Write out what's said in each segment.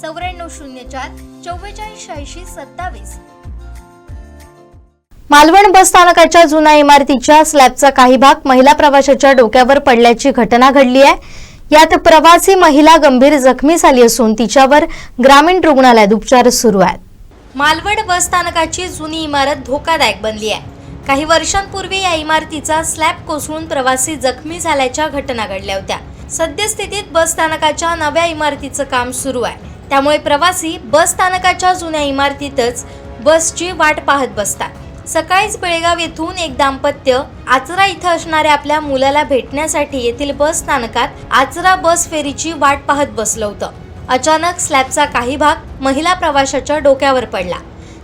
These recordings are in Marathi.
चौऱ्याण्णव शून्य चार चव्वेचाळीस शहाऐंशी सत्तावीस. मालवण बस स्थानकाच्या जुन्या इमारतीच्या स्लॅबचा काही भाग महिला प्रवाशाच्या डोक्यावर पडल्याची घटना घडली आहे. यात प्रवासी महिला गंभीर जखमी झाली असून तिच्यावर ग्रामीण रुग्णालयात उपचार सुरू आहेत. मालवण बस स्थानकाची जुनी इमारत धोकादायक बनली आहे. काही वर्षांपूर्वी या इमारतीचा स्लॅब कोसळून प्रवासी जखमी झाल्याच्या घटना घडल्या होत्या. सद्यस्थितीत बस स्थानकाच्या नव्या इमारतीचं काम सुरू आहे. त्यामुळे प्रवासी बस स्थानकाच्या जुन्या इमारतीतच बसची वाट पाहत बसतात. सकाळीच बेळगाव येथून एक दाम्पत्य आचरा इथं असणाऱ्या आपल्या मुलाला भेटण्यासाठी येथील बस स्थानकात आचरा बस फेरीची वाट पाहत बसलं होतं. अचानक स्लॅबचा काही भाग महिला प्रवाशाच्या डोक्यावर पडला.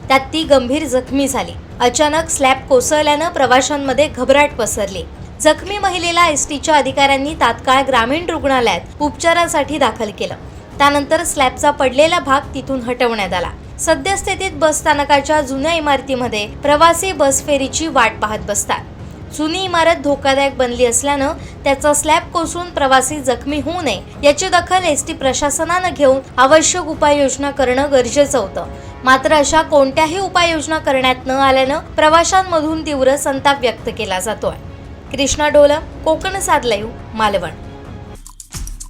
त्यात ती गंभीर जखमी झाली. अचानक स्लॅब कोसळल्यानं प्रवाशांमध्ये घबराट पसरली. जखमी महिलेला एस टीच्या अधिकाऱ्यांनी तात्काळ ग्रामीण रुग्णालयात उपचारासाठी दाखल केलं. त्यानंतर स्लॅबचा पडलेला भाग तिथून हटवण्यात आला. सद्यस्थितीत बस स्थानकाच्या जुन्या इमारतीमध्ये प्रवासी बस फेरीची वाट पाहत बसतात. जुनी इमारत धोकादायक बनली असल्यानं त्याचा स्लॅब कोसळून प्रवासी जखमी होऊ नये याची दखल एस टी प्रशासनानं घेऊन आवश्यक उपाययोजना करणं गरजेचं होतं. मात्र अशा कोणत्याही उपाययोजना करण्यात न आल्यानं प्रवाशांमधून तीव्र संताप व्यक्त केला जातोय. कृष्णा डोलम कोकण साध लाईव्ह मालवण.